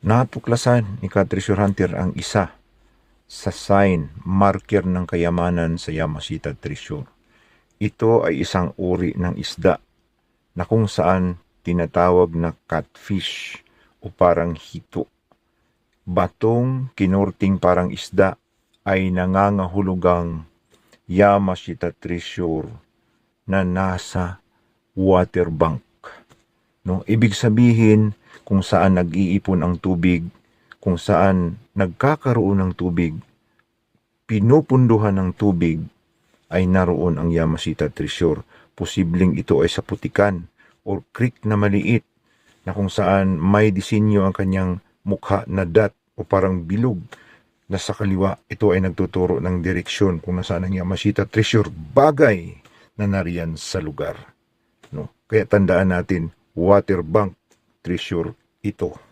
Natuklasan ni ka Treasure Hunter ang isa sa sign, marker ng kayamanan sa Yamashita Treasure. Ito ay isang uri ng isda na kung saan tinatawag na catfish o parang hito. Batong kinurting parang isda ay nangangahulugang Yamashita Treasure na nasa waterbank. No, ibig sabihin kung saan nag-iipon ang tubig, kung saan nagkakaroon ng tubig, pinupunduhan ng tubig, ay naroon ang Yamashita Treasure. Posibleng ito ay sa putikan or creek na maliit na kung saan may disenyo ang kanyang mukha na dot o parang bilog na sa kaliwa ito ay nagtuturo ng direksyon kung nasaan ang Yamashita Treasure bagay na nariyan sa lugar. No? Kaya tandaan natin, waterbank treasure ito.